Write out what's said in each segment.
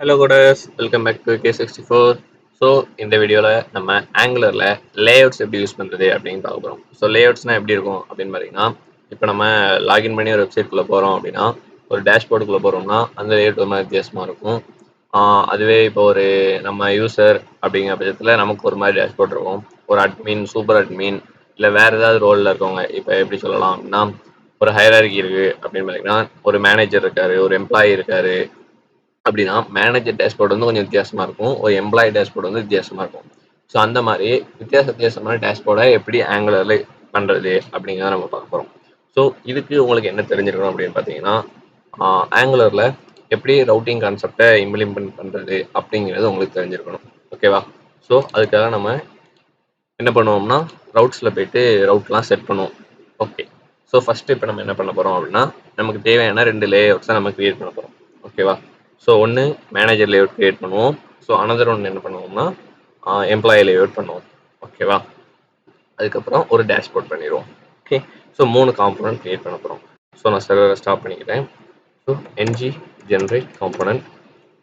Hello coders welcome back to K sixty four so இந்த வீடியோவில் நம்ம ஆங்குலரில் லேஅவுட்ஸ் எப்படி யூஸ் பண்ணுறது அப்படின்னு பார்க்க போகிறோம் ஸோ லேஅவுட்ஸ்னால் எப்படி இருக்கும் அப்படின்னு பார்த்தீங்கன்னா இப்போ நம்ம லாகின் பண்ணி ஒரு வெப்சைட்குள்ளே போகிறோம் அப்படின்னா ஒரு டேஷ்போர்டுக்குள்ளே போகிறோம்னா அந்த லேஅவுட் ஒரு மாதிரி வித்தியாசமாக இருக்கும். அதுவே இப்போ ஒரு நம்ம யூசர் அப்படிங்கிற பட்சத்தில் நமக்கு ஒரு மாதிரி டேஷ்போர்ட் இருக்கும். ஒரு அட்மின் சூப்பர் அட்மின் இல்லை வேறு ஏதாவது ரோலில் இருக்கவங்க இப்போ எப்படி சொல்லலாம் அப்படின்னா ஒரு ஹையராகி இருக்குது அப்படின்னு பார்த்தீங்கன்னா ஒரு மேனேஜர் இருக்கார் ஒரு எம்ப்ளாயி இருக்காரு அப்படின்னா மேனேஜர் டேஷ்போர்ட் வந்து கொஞ்சம் வித்தியாசமாக இருக்கும். ஒரு எம்ப்ளாயி டேஷ்போர்ட் வந்து வித்தியாசமாக இருக்கும். ஸோ அந்த மாதிரி வித்தியாச வித்தியாசமான டேஷ்போர்டை எப்படி ஆங்குலரில் பண்ணுறது அப்படிங்கிறத நம்ம பார்க்க போகிறோம் ஸோ இதுக்கு உங்களுக்கு என்ன தெரிஞ்சிருக்கணும் அப்படின்னு பார்த்தீங்கன்னா ஆங்குலரில் எப்படி ரவுட்டிங் கான்செப்டை இம்ப்ளிமெண்ட் பண்ணுறது அப்படிங்கிறது உங்களுக்கு தெரிஞ்சிருக்கணும். ஓகேவா ஸோ அதுக்காக நம்ம என்ன பண்ணுவோம்னா ரவுட்ஸில் போயிட்டு ரவுட்லாம் செட் பண்ணுவோம். ஓகே ஸோ ஃபஸ்ட்டு இப்போ நம்ம என்ன பண்ண போகிறோம் அப்படின்னா நமக்கு தேவையான ரெண்டு லேஅவுட்ஸை நம்ம க்ரியேட் பண்ண போகிறோம் ஓகேவா ஸோ ஒன்று மேனேஜர் லேஅவுட் கிரியேட் பண்ணுவோம். ஸோ அனதர் ஒன்று என்ன பண்ணுவோம்னா எம்ப்ளாயி லேஅவுட் பண்ணுவோம். ஓகேவா அதுக்கப்புறம் ஒரு டேஷ்போர்ட் பண்ணிடுவோம். ஓகே ஸோ மூணு காம்போனன்ட் க்ரியேட் பண்ண போகிறோம் ஸோ நான் சர்வரை ஸ்டாப் பண்ணிக்கிறேன். So NG generate component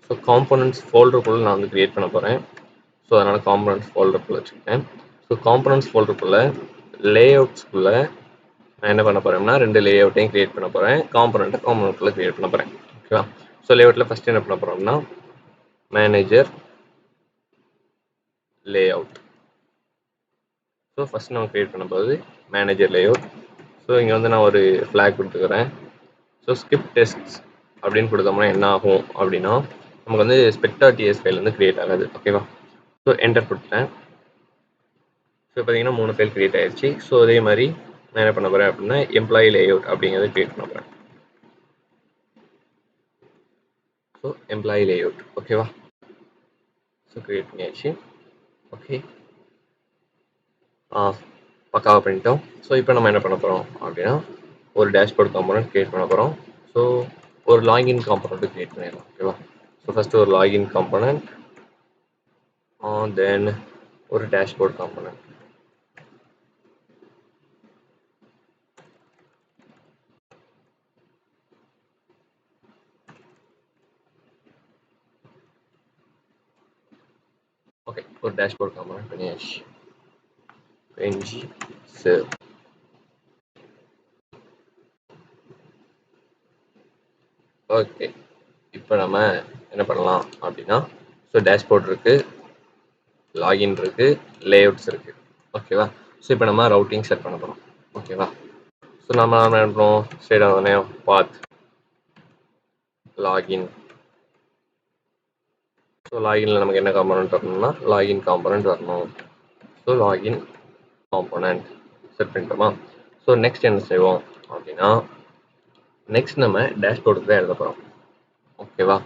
so components ஃபோல்டருக்குள்ளே நான் வந்து கிரியேட் பண்ண போகிறேன் ஸோ அதனால் காம்போனன்ட்ஸ் ஃபோல்டருக்குள்ளே வச்சுக்கிட்டேன். ஸோ காம்போனன்ட்ஸ் ஃபோல்டருக்குள்ளே லேஅவுட்ஸ்குள்ளே நான் என்ன பண்ண போகிறேன்னா ரெண்டு லேஅவுட்டையும் கிரியேட் பண்ண போகிறேன் காம்பனண்ட்டை காம்போனண்ட்டில் க்ரியேட் பண்ண போகிறேன் ஓகேவா ஸோ லேஅவுட்டில் ஃபஸ்ட்டு என்ன பண்ண போகிறோம்னா மேனேஜர் லேஅவுட் ஸோ ஃபஸ்ட் நம்ம கிரியேட் பண்ண போகுது மேனேஜர் லேஅவுட் ஸோ இங்கே வந்து நான் ஒரு ஃப்ளாக் கொடுத்துக்கிறேன். ஸோ ஸ்கிப் டெஸ்ட் அப்படின்னு கொடுத்தோம்னா என்ன ஆகும் அப்படின்னா நமக்கு வந்து ஸ்பெக்டா டிஎஸ் ஃபைல் வந்து கிரியேட் ஆகாது. ஓகேவா ஸோ என்டர் கொடுத்துட்டேன். ஸோ பார்த்தீங்கன்னா மூணு ஃபைல் கிரியேட் ஆயிடுச்சு ஸோ அதே மாதிரி நான் என்ன பண்ண போகிறேன் அப்படின்னா எம்ப்ளாயி லேஅவுட் அப்படிங்கிறத கிரியேட் பண்ண போகிறேன் ஸோ எம்ப்ளாயி லேஅவுட் ஓகேவா ஸோ கிரியேட் பண்ணியாச்சு ஓகே ஆ பக்காவாக பண்ணிட்டோம். ஸோ இப்போ நம்ம என்ன பண்ண போகிறோம் அப்படின்னா ஒரு டேஷ்போர்ட் காம்பனண்ட் கிரியேட் பண்ண போகிறோம் ஸோ ஒரு லாகின் காம்பனண்ட் கிரியேட் பண்ணிடலாம். ஓகேவா ஸோ ஃபஸ்ட்டு ஒரு லாகின் காம்பனண்ட் தென் ஒரு டேஷ்போர்ட் காம்பனண்ட் ஓகே ஒரு டேஷ்போர்ட் காம்பனண்ட் பண்ணியாச்சு என்ஜி சேவ் ஓகே. இப்போ நம்ம என்ன பண்ணலாம் அப்படின்னா ஸோ டேஷ்போர்ட் இருக்குது லாகின் இருக்குது லேஅவுட்ஸ் இருக்குது ஓகேவா ஸோ இப்போ நம்ம ரவுட்டிங் செட் பண்ண போகிறோம் ஓகேவா ஸோ நம்ம என்ன பண்ணுறோம் சைட் உடனே பாத் லாகின் ஸோ லாகினில் நமக்கு என்ன காம்பனண்ட் வரணும்னா லாகின் காம்பனண்ட் வரணும். ஸோ லாகின் காம்பனண்ட் செட் பண்ணிட்டோமா? ஸோ நெக்ஸ்ட் என்ன செய்வோம் அப்படின்னா நெக்ஸ்ட் நம்ம டேஷ்போர்டுக்கு தான் எழுத போகிறோம் ஓகேவா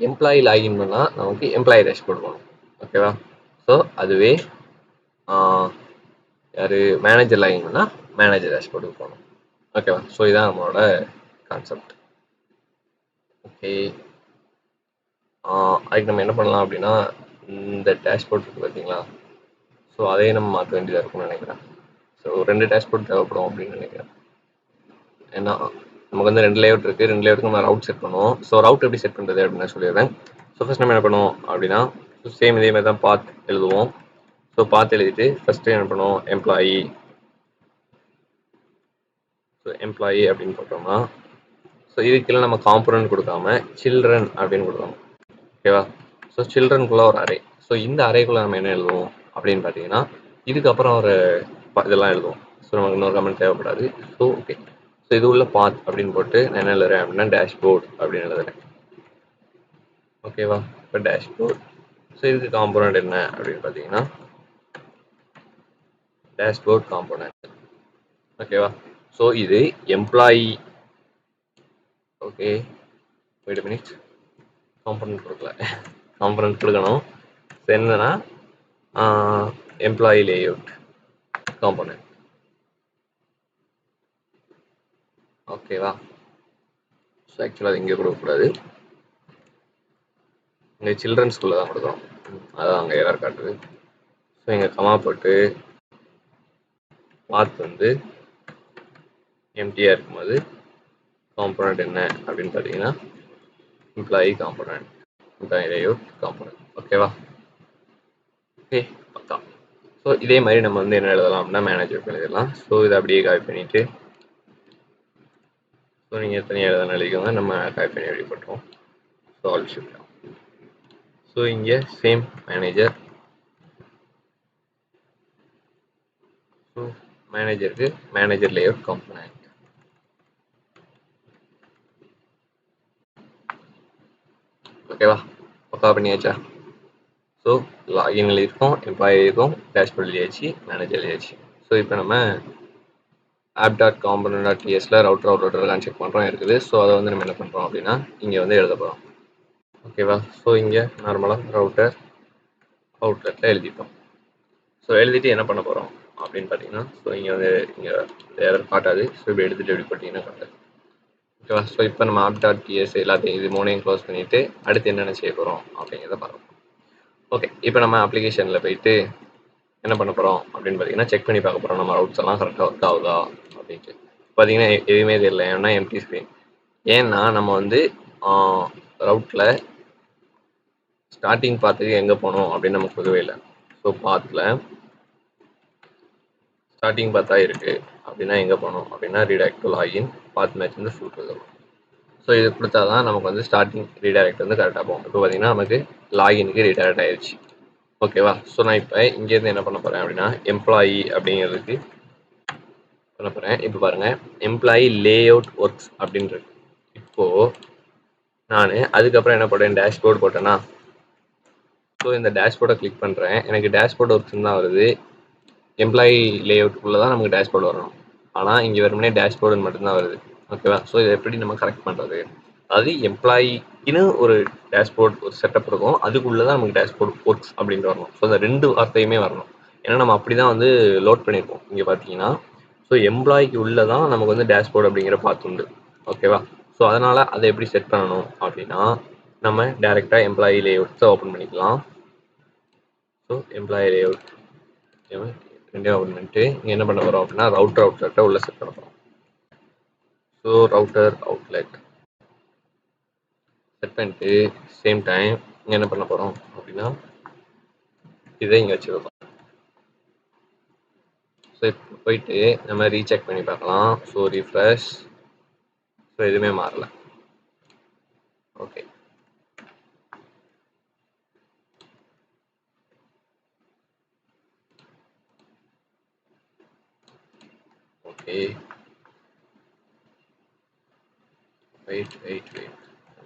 எம்ப்ளாயி லாகின் பண்ணால் நமக்கு எம்ப்ளாயி டேஷ்போர்டு போகணும் ஓகேவா ஸோ அதுவே யார் மேனேஜர் லாகின் பண்ணால் மேனேஜர் டேஷ்போர்டுக்கு போகணும். ஓகேவா ஸோ இதுதான் நம்மளோட கான்செப்ட் ஓகே அதுக்கு நம்ம என்ன பண்ணலாம் அப்படின்னா இந்த டேஷ்போர்ட் இருக்குது பார்த்தீங்களா ஸோ அதையே நம்ம மாற்ற வேண்டியதாக இருக்கும்னு நினைக்கிறேன். ஸோ ரெண்டு டேஷ்போர்ட் தேவைப்படும் அப்படின்னு நினைக்கிறேன். ஏன்னா நமக்கு வந்து ரெண்டு லேஅவுட் இருக்குது ரெண்டு லேஅவுட்டுக்கு நம்ம ரவுட் செட் பண்ணுவோம். ஸோ ரவுட் எப்படி செட் பண்ணுறது அப்படின்னு சொல்லிடுறேன். ஸோ ஃபஸ்ட் நம்ம என்ன பண்ணுவோம் அப்படின்னா ஸோ சேம் இதே மாதிரி தான் பாத் எழுதுவோம். ஸோ பார்த்து எழுதிட்டு ஃபஸ்ட்டு என்ன பண்ணுவோம்? எம்ப்ளாயி ஸோ எம்ப்ளாயி அப்படின்னு போட்டோம்னா ஸோ இதுக்கெல்லாம் நம்ம காம்பனன்ட் கொடுக்காம சில்ட்ரன் அப்படின்னு கொடுக்கணும். ஓகேவா? ஸோ சில்ட்ரனுக்குள்ள ஒரு அறை. ஸோ இந்த அறைக்குள்ளே நம்ம என்ன எழுதுவோம் அப்படின்னு பார்த்தீங்கன்னா இதுக்கப்புறம் ஒரு இதெல்லாம் எழுதுவோம். ஸோ நமக்கு இன்னொரு கமெண்ட் தேவைப்படாது. ஸோ ஓகே ஸோ இது உள்ள பாத் அப்படின்னு போட்டு நான் என்ன எழுதுறேன் அப்படின்னா டேஷ்போர்ட் அப்படின்னு எழுதுறேன். ஓகேவா? இப்போ டேஷ்போர்ட் ஸோ இதுக்கு காம்போனண்ட் என்ன அப்படின்னு பார்த்தீங்கன்னா டேஷ்போர்ட் காம்போனண்ட் ஓகேவா? ஸோ இது எம்ப்ளாயி ஓகே வெயிட் காம்பனண்ட் கொடுக்கல. காம்பனண்ட் கொடுக்கணும். என்னன்னா எம்ப்ளாயி லேஅவுட் காம்பனண்ட் ஓகேவா ஸோ ஆக்சுவலாக அது இங்கே கொடுக்கக்கூடாது. இங்கே சில்ட்ரன் ஸ்கூலில் தான் கொடுக்குறோம் அதான் அங்கே எரர் காட்டுது. ஸோ இங்கே கமா போட்டு மார்க் வந்து எம்டியாக இருக்கும்போது காம்பனண்ட் என்ன அப்படின்னு பார்த்தீங்கன்னா employee component employee layout component ஓகேவா ஓகே பக்கா ஸோ இதே மாதிரி நம்ம வந்து என்ன எழுதலாம் அப்படின்னா மேனேஜர் எழுதலாம். ஸோ இதை அப்படியே காப்பி பண்ணிவிட்டு ஸோ நீங்கள் எத்தனை எழுதணும் எழுதிக்கோங்க நம்ம காப்பி பண்ணி ரெடி பண்ணுறோம் ஸோ ஆல் ஷிஃப்ட் ஸோ இங்கே சேம் மேனேஜர் ஸோ மேனேஜருக்கு மேனேஜர் லேஅவுட் காம்பனண்ட் ஓகேவா பக்கா பண்ணியாச்சா? ஸோ லாகின் எழுதியிருக்கோம் எம்ப்ளாயி இருக்கும் டேஷ்போர்ட் எழுதியாச்சு மேனேஜர் எழுதியாச்சு ஸோ இப்போ நம்ம ஆப் டாட் காம்பனண்ட் டாட் டிஎஸில் ரவுட்டர் அவுட் செக் பண்ணுறோம் இருக்குது. ஸோ அதை வந்து நம்ம என்ன பண்ணுறோம் அப்படின்னா இங்கே வந்து எழுத போகிறோம் ஓகேவா ஸோ இங்கே நார்மலாக ரவுட்டர் அவுட்லெட்டில் எழுதிட்டோம். ஸோ எழுதிட்டு என்ன பண்ண போகிறோம் அப்படின்னு பார்த்தீங்கன்னா ஸோ இங்கே வந்து இங்கே எதாவது காட்டாது ஸோ இப்படி எடுத்துகிட்டு எப்படி போட்டிங்கன்னா காட்டாது ஓகேவா ஸோ இப்போ நம்ம ஆப் டாட் டிஎஸ் எல்லாத்தையும் இது மூணையும் க்ளோஸ் பண்ணிவிட்டு அடுத்து என்னென்ன செய்ய போகிறோம் அப்படிங்கிறத பார்க்கலாம் ஓகே இப்போ நம்ம அப்ளிகேஷனில் போயிட்டு என்ன பண்ண போகிறோம் அப்படின்னு பார்த்தீங்கன்னா செக் பண்ணி பார்க்க போகிறோம் நம்ம ரவுட்ஸ் எல்லாம் கரெக்டாக ஒர்க் ஆகுதா அப்படின்ட்டு. பார்த்தீங்கன்னா எதுவுமே தெரியல. ஏன்னா எம்டி ஸ்க்ரீன் ஏன்னா நம்ம வந்து ரவுட்டில் ஸ்டார்டிங் பார்த்துக்கு எங்கே போகணும் அப்படின்னு நமக்கு கொடுக்கவே இல்லை. ஸோ பாத்தில் ஸ்டார்டிங் பார்த்தா இருக்குது அப்படின்னா எங்கே போகணும் அப்படின்னா redirect to login path match வந்து ஃபுல் கொடுக்கணும் ஸோ இது கொடுத்தா தான் நமக்கு வந்து ஸ்டார்டிங் ரீடைரக்ட் வந்து கரெக்டாக போகும். இப்போ பார்த்தீங்கன்னா நமக்கு லாகினுக்கு ரீடைரக்ட் ஆயிடுச்சு ஓகேவா ஸோ நான் இப்போ இங்கேருந்து என்ன பண்ண போகிறேன் அப்படின்னா எம்ப்ளாயி அப்படிங்கிறதுக்கு பண்ண போகிறேன் இப்போ பாருங்கள் எம்ப்ளாயி லே அவுட் ஒர்க்ஸ் அப்படின்றது. இப்போது நான் அதுக்கப்புறம் என்ன போட்டேன்? டேஷ்போர்ட் போட்டேன்னா ஸோ இந்த டேஷ்போர்டை கிளிக் பண்ணுறேன் எனக்கு டேஷ்போர்ட் ஒர்க்ஸ் தான் வருது. எம்ப்ளாயி லே அவுட்டுக்குள்ளே தான் நமக்கு டேஷ்போர்டு வரணும். ஆனால் இங்கே வெறுமனே டேஷ்போர்டுன்னு மட்டும்தான் வருது. ஓகேவா ஸோ இதை எப்படி நம்ம கரெக்ட் பண்ணுறது அது எம்ப்ளாயின்னு ஒரு டேஷ்போர்ட் ஒரு செட்டப் இருக்கும். அதுக்குள்ளே தான் நமக்கு டேஷ்போர்ட் ஒர்க்ஸ் அப்படின்னு வரணும். ஸோ இந்த ரெண்டு வார்த்தையுமே வரணும். ஏன்னா நம்ம அப்படி தான் வந்து லோட் பண்ணியிருக்கோம் இங்கே பார்த்தீங்கன்னா ஸோ எம்ப்ளாய்க்கு உள்ளே தான் நமக்கு வந்து டேஷ்போர்டு அப்படிங்கிற பார்த்துண்டு ஓகேவா ஸோ அதனால் அதை எப்படி செட் பண்ணணும் அப்படின்னா நம்ம டேரெக்டாக எம்ப்ளாயி லேஅவுட்ஸை ஓப்பன் பண்ணிக்கலாம். ஸோ எம்ப்ளாயி லேஅவுட் ரெண்டையும் ஓப்பன் என்ன பண்ண போகிறோம் அப்படின்னா ரவுட்டர் அவுட்லெட்டை உள்ள செட் பண்ண போகிறோம் ஸோ ரவுட்டர் அவுட்லெட் செட் பண்ணிட்டு சேம் டைம் இங்கே என்ன பண்ண போகிறோம் அப்படின்னா இதை இங்கே வச்சுருக்கோம் ஸோ இப்போ போயிட்டு நம்ம ரீசெக் பண்ணி பார்க்கலாம். ஸோ ரீஃப்ரெஷ் ஸோ எதுவுமே மாறலை. Okay wait wait wait.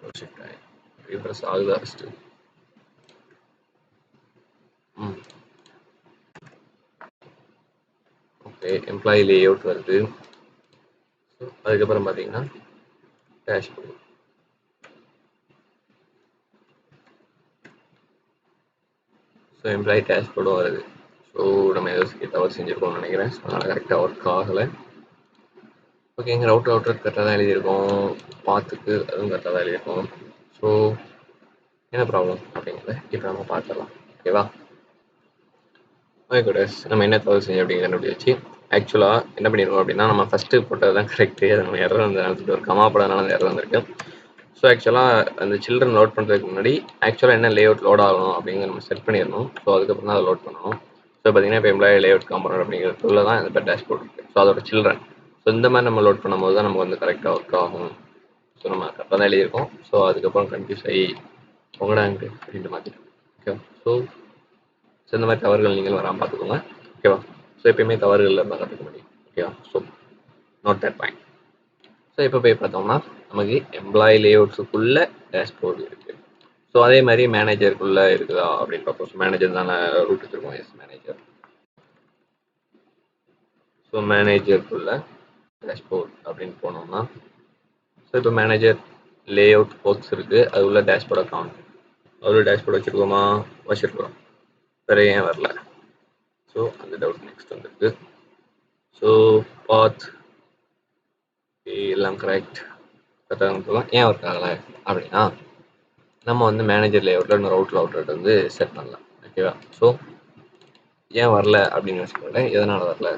Wait shift i refresh all the still mm. Okay employee layout வருது. ஸோ அதுக்கப்புறம் பார்த்தீங்கன்னா டேஷ்போர்ட் ஸோ எம்ப்ளாயி டேஷ்போர்டும் வருது. ஸோ நம்ம ஏதோ தவறு செஞ்சுருக்கோம்னு நினைக்கிறேன். ஸோ அதனால் கரெக்டாக ஒர்க் ஆகலை. ஓகே இங்கே ரவுட்டர் அவுட்டர் கரெக்டாக தான் எழுதியிருக்கோம். பாத்துக்கு அதுவும் கரெக்டாக தான் எழுதியிருக்கோம். ஸோ என்ன ப்ராப்ளம் அப்படிங்கிறத இப்போ நம்ம பார்த்துடலாம். ஓகேவா ஓகே குடஸ் நம்ம என்ன தவறு செஞ்சோம் அப்படிங்கிற கண்டுபிடிச்சி ஆக்சுவலாக என்ன பண்ணியிருக்கோம் அப்படின்னா நம்ம ஃபஸ்ட்டு போட்டது தான் கரெக்டு அது நம்ம எரர் வந்து நடந்துட்டு ஒரு கமா போடாதனால அந்த எரர் வந்திருக்கு. ஸோ ஆக்சுவலாக அந்த சில்ட்ரன் லோட் பண்ணுறதுக்கு முன்னாடி ஆக்சுவலாக என்ன லேஅவுட் லோட் ஆகணும் அப்படிங்கிற நம்ம செட் பண்ணிடணும். ஸோ அதுக்கப்புறம் தான் அதை லோட் பண்ணணும். ஸோ பார்த்தீங்கன்னா இப்போ எம்ப்ளாயி லேஅவுட் காம்பனட் அப்படிங்கிறதுக்குள்ள தான் இந்த டேஷ்போர்ட் இருக்குது ஸோ அதோட சில்ட்ரன் ஸோ இந்த மாதிரி நம்ம லோட் பண்ணும்போது தான் நமக்கு வந்து கரெக்டாக ஒர்க் ஆகும். ஸோ நம்ம கரெக்டாக தான் எழுதியிருக்கோம். ஸோ அதுக்கப்புறம் கன்ஃபியூஸ் ஆகி உங்களோட அங்கே அப்படின்ட்டு மாற்றிட்டோம் ஓகே ஸோ ஸோ இந்த மாதிரி தவறுகள் நீங்கள் வராமல் பார்த்துக்கோங்க. ஓகேவா ஸோ எப்பயுமே தவறுகள் இருந்தால் கற்றுக்க முடியும். ஓகேவா so note that point so இப்போ போய் பார்த்தோம்னா நமக்கு எம்ப்ளாயி லேஅவுட்ஸுக்குள்ளே டேஷ்போர்டு இருக்குது ஸோ அதே மாதிரி மேனேஜருக்குள்ளே இருக்குதா அப்படின்னு பார்ப்போம். ஸோ மேனேஜர் தானே ரூட் வச்சுருக்கோம். எஸ் மேனேஜர் ஸோ மேனேஜருக்குள்ளே டேஷ்போர்ட் அப்படின்னு போனோம்னா ஸோ இப்போ மேனேஜர் லே அவுட் ஒர்க்ஸ் இருக்குது அது உள்ள டேஷ்போர்ட் அக்கௌண்ட் அவ்வளோ டேஷ்போர்ட் வச்சுருக்கோமா? வச்சுருக்கோம் வேறு ஏன் வரல? ஸோ அந்த டவுட் நெக்ஸ்ட் வந்துருக்கு. ஸோ பாத் எல்லாம் கரெக்ட் கரெக்டாக இருக்கலாம் ஏன் ஒர்க் ஆகலை? அப்படின்னா நம்ம வந்து மேனேஜர் லேஅவுட்டில் இன்னும் ரவுட்டில் அவுட்லெட் வந்து செட் பண்ணலாம். ஓகேவா ஸோ ஏன் வரல? அப்படின்னு யோசிக்கல எதனால் வரல?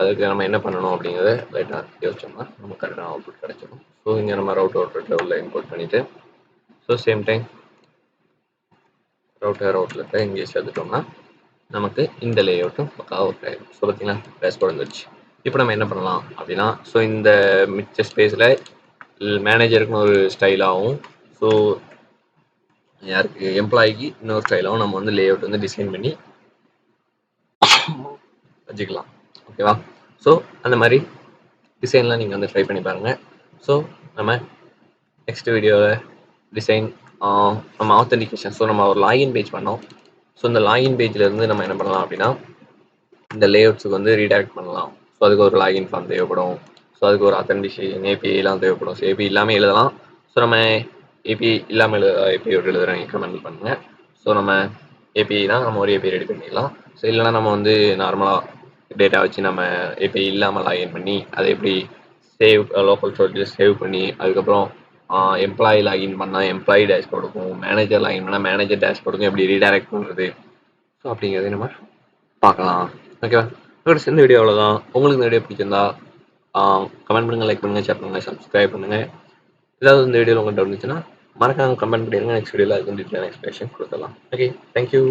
அதுக்கு நம்ம என்ன பண்ணணும் அப்படிங்கிறத லைட்டாக யோசிச்சோம்னா நம்ம கரெக்டான அவுட்புட் கிடைச்சிடும். ஸோ இங்கே நம்ம ரவுட் அவுட்லெட்டில் உள்ள இம்போர்ட் பண்ணிவிட்டு ஸோ சேம் டைம் ரவுட்டர் அவுட்லெட்டை இங்கே சேர்த்துட்டோம்னா நமக்கு இந்த லேஅவுட்டும் பக்காவாக ஒர்க் ஆகிடும் ஸோ பார்த்தீங்களா டேஷ்போர்ட் வந்துருச்சு. இப்போ நம்ம என்ன பண்ணலாம் அப்படின்னா ஸோ இந்த மிச்ச ஸ்பேஸில் மேனேஜருக்குன்னு ஒரு ஸ்டைலாகவும் ஸோ யாருக்கு எம்ப்ளாய்க்கு இன்னொரு ஸ்டைலாகவும் நம்ம வந்து லேஅவுட் வந்து டிசைன் பண்ணி வச்சுக்கலாம். ஓகேவா? ஸோ அந்த மாதிரி டிசைன்லாம் நீங்கள் வந்து ட்ரை பண்ணி பாருங்கள் ஸோ நம்ம நெக்ஸ்ட் வீடியோவில் டிசைன் நம்ம ஆத்தன்டிகேஷன் ஸோ நம்ம ஒரு லாகின் பேஜ் பண்ணோம். ஸோ இந்த லாகின் பேஜ்லேருந்து நம்ம என்ன பண்ணலாம் அப்படின்னா இந்த லேஅவுட்ஸுக்கு வந்து ரீடைரக்ட் பண்ணலாம். ஸோ அதுக்கு ஒரு லாகின் ஃபார்ம் தேவைப்படும். ஸோ அதுக்கு ஒரு அத்தன்டிகேஷன் ஏபிஐலாம் தேவைப்படும். ஸோ ஏபி இல்லாமல் எழுதலாம். ஸோ நம்ம ஏபி இல்லாமல் எழுத ஏபிஐயோட எழுதுறேன் கமெண்ட் பண்ணுங்கள் ஸோ நம்ம ஏபிஐ தான் நம்ம ஒரு ஏபிஐ ரெடி பண்ணிடலாம். ஸோ இல்லைனா நம்ம வந்து நார்மலாக டேட்டா வச்சு நம்ம எப்படி இல்லாமல் லாகின் பண்ணி அதை எப்படி சேவ் லோக்கல் ஸ்டோரேஜ் சேவ் பண்ணி அதுக்கப்புறம் எம்ப்ளாயி லாகின் பண்ணால் எம்ப்ளாயி டேஷ்போர்டுக்கும் மேனேஜர் லாகின் பண்ணால் மேனேஜர் டேஷ்போர்டுக்கும் எப்படி ரீடைரக்ட் பண்ணுறது ஸோ அப்படிங்கிறதே நம்ம பார்க்கலாம். ஓகேவா ஃப்ரெண்ட்ஸ் இந்த வீடியோ அவ்வளோதான் உங்களுக்கு இந்த வீடியோ பிடிச்சிருந்தா கமெண்ட் பண்ணுங்கள் லைக் பண்ணுங்கள் ஷேர் பண்ணுங்கள் சப்ஸ்கிரைப் பண்ணுங்கள் ஏதாவது இந்த வீடியோவில் உங்கள்கிட்ட இருந்துச்சுன்னா மறக்காம கமெண்ட் பண்ணிடுங்க. நெக்ஸ்ட் வீடியோவில் அதுக்கு டீட்டெயிலான எக்ஸ்பிளேஷன் கொடுக்கலாம். Okay thank you